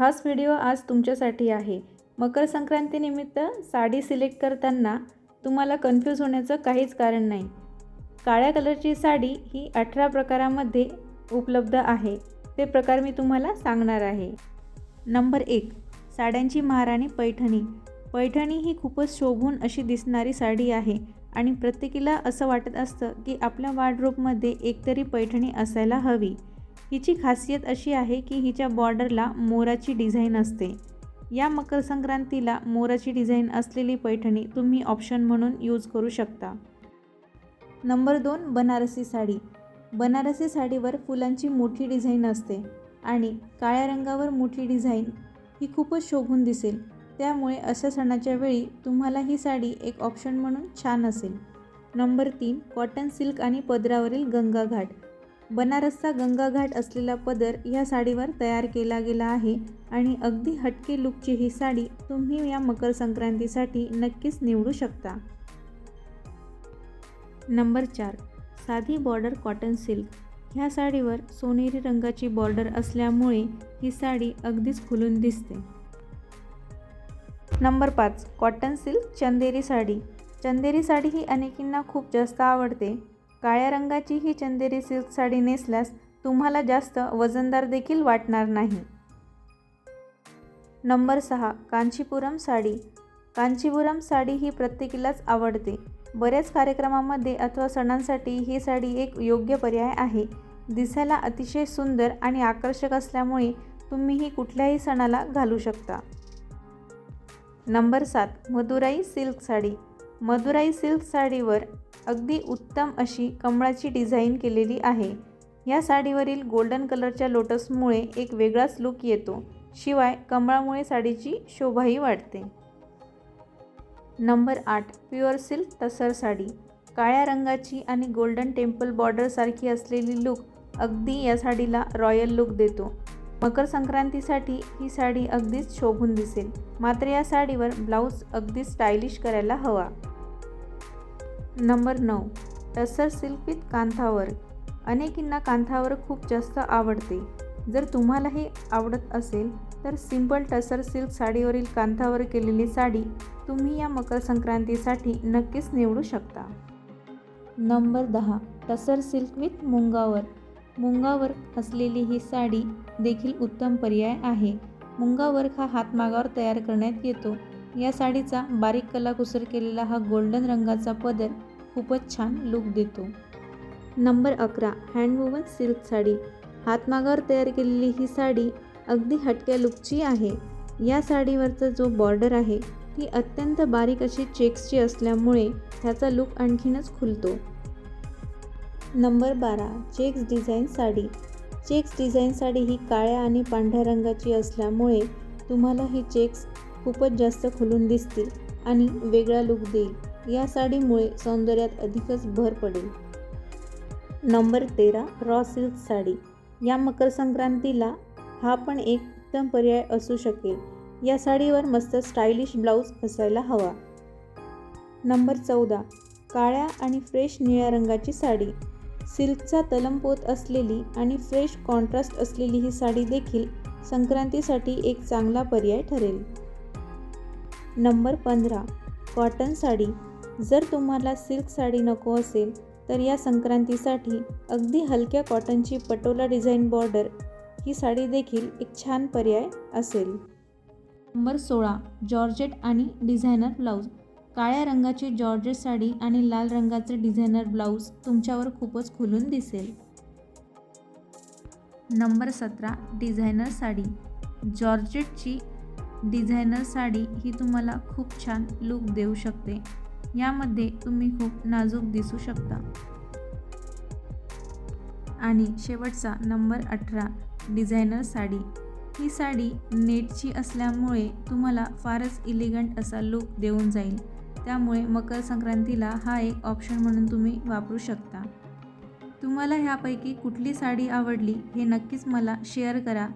खास व्हिडिओ आज तुमच्यासाठी आहे. मकर संक्रांतीनिमित्त साडी सिलेक्ट करताना तुम्हाला कन्फ्यूज होण्याचं काहीच कारण नाही. काळ्या कलरची साडी ही अठरा प्रकारामध्ये उपलब्ध आहे. ते प्रकार मी तुम्हाला सांगणार आहे. नंबर एक साड्यांची महाराणी पैठणी. पैठणी ही खूपच शोभून अशी दिसणारी साडी आहे आणि प्रत्येकीला असं वाटत असतं की आपल्या वार्डरोबमध्ये एकतरी पैठणी असायला हवी. हिची खासियत अशी आहे की हिच्या बॉर्डरला मोराची डिझाईन असते. या मकर संक्रांतीला मोराची डिझाईन असलेली पैठणी तुम्ही ऑप्शन म्हणून यूज करू शकता. नंबर दोन बनारसी साडी. बनारसी साडीवर फुलांची मोठी डिझाईन असते आणि काळ्या रंगावर मोठी डिझाईन ही खूपच शोभून दिसेल. त्यामुळे अशा सणाच्या वेळी तुम्हाला ही साडी एक ऑप्शन म्हणून छान असेल. नंबर तीन कॉटन सिल्क आणि पदरावरील गंगा घाट बनारसचा गंगाघाट असलेला पदर ह्या साडीवर तयार केला गेला आहे आणि अगदी हटके लुकची ही साडी तुम्ही या मकर संक्रांतीसाठी नक्कीच निवडू शकता. नंबर चार साधी बॉर्डर कॉटन सिल्क. ह्या साडीवर सोनेरी रंगाची बॉर्डर असल्यामुळे ही साडी अगदीच खुलून दिसते. नंबर पाच कॉटन सिल्क चंदेरी साडी. चंदेरी साडी ही अनेकींना खूप जास्त आवडते. काळ्या रंगाची ही चंदेरी सिल्क साडी नेसल्यास तुम्हाला जास्त वजनदार देखील वाटणार नाही. नंबर सहा कांचीपुरम साडी. कांचीपुरम साडी ही प्रत्येकीलाच आवडते. बऱ्याच कार्यक्रमामध्ये अथवा सणांसाठी ही साडी एक योग्य पर्याय आहे. दिसायला अतिशय सुंदर आणि आकर्षक असल्यामुळे तुम्ही ही कुठल्याही सणाला घालू शकता. नंबर सात मदुराई सिल्क साडी. मदुराई सिल्क साडीवर अगदी उत्तम अशी कमळाची डिझाईन केलेली आहे. या साडीवरील गोल्डन कलरच्या लोटसमुळे एक वेगळाच लुक येतो. शिवाय कमळामुळे साडीची शोभाही वाढते. नंबर आठ प्युअर सिल्क टसर साडी. काळ्या रंगाची आणि गोल्डन टेम्पल बॉर्डरसारखी असलेली लुक अगदी या साडीला रॉयल लुक देतो. मकर संक्रांतीसाठी ही साडी अगदीच शोभून दिसेल. मात्र या साडीवर ब्लाऊज अगदी स्टायलिश करायला हवा. नंबर नऊ. टसर सिल्क विथ कांथावर. अनेकींना कांथावर खूप जास्त आवडते. जर तुम्हालाही आवडत असेल तर सिंपल टसर सिल्क साडीवरील कांथावर केलेली साडी तुम्ही या मकर संक्रांतीसाठी नक्कीच निवडू शकता. नंबर दहा. टसर सिल्क विथ मुंगावर. मुंगावर असलेली ही साडी देखील उत्तम पर्याय आहे. मुंगावर्क हा हातमागावर तयार करण्यात येतो. या साडीचा बारीक कलाकुसर केलेला हा गोल्डन रंगाचा पदर खूपच छान लुक देतो. नंबर अकरा हँडवुवन सिल्क साडी. हातमागावर तयार केलेली ही साडी अगदी हटक्या लुकची आहे. या साडीवरचा जो बॉर्डर आहे ती अत्यंत बारीक अशी चेक्सची असल्यामुळे ह्याचा लुक आणखीनच खुलतो. नंबर बारा checks design sari. Checks design sari ही काळ्या आणि पांढऱ्या रंगाची असल्यामुळे तुम्हाला ही चेक्स खूपच जास्त खुलून दिसतील आणि वेगळा लुक देईल. या साडीमुळे सौंदर्यात अधिकच भर पडेल. नंबर तेरा रॉ सिल्क साडी. या मकर संक्रांतीला हा पण एक उत्तम पर्याय असू शकेल. या साडीवर मस्त स्टायलिश ब्लाऊज असायला हवा. नंबर चौदा काळ्या आणि फ्रेश निळ्या रंगाची साडी. सिल्कचा तलमपोत असलेली आणि फ्रेश कॉन्ट्रास्ट असलेली ही साडी देखील संक्रांतीसाठी एक चांगला पर्याय ठरेल. नंबर पंधरा कॉटन साडी. जर तुम्हाला सिल्क साडी नको असेल तर या संक्रांतीसाठी अगदी हलक्या कॉटनची पटोला डिझाईन बॉर्डर ही साडी देखील एक छान पर्याय असेल. नंबर सोळा जॉर्जेट आणि डिझायनर ब्लाऊज. काळ्या रंगाची जॉर्जेट साडी आणि लाल रंगाचे डिझायनर ब्लाऊज तुमच्यावर खूपच खुलून दिसेल. नंबर सतरा डिझायनर साडी. जॉर्जेटची डिझायनर साडी ही तुम्हाला खूप छान लुक देऊ शकते. यामध्ये तुम्ही खूप नाजूक दिसू शकता. आणि शेवटचा नंबर अठरा डिझायनर साडी. ही साडी नेटची असल्यामुळे तुम्हाला फारच इलिगंट असा लुक देऊन जाईल. त्यामुळे मकर संक्रांतीला हा एक ऑप्शन म्हणून तुम्ही वापरू शकता. तुम्हाला ह्यापैकी कुठली साडी आवडली हे नक्कीच मला शेअर करा.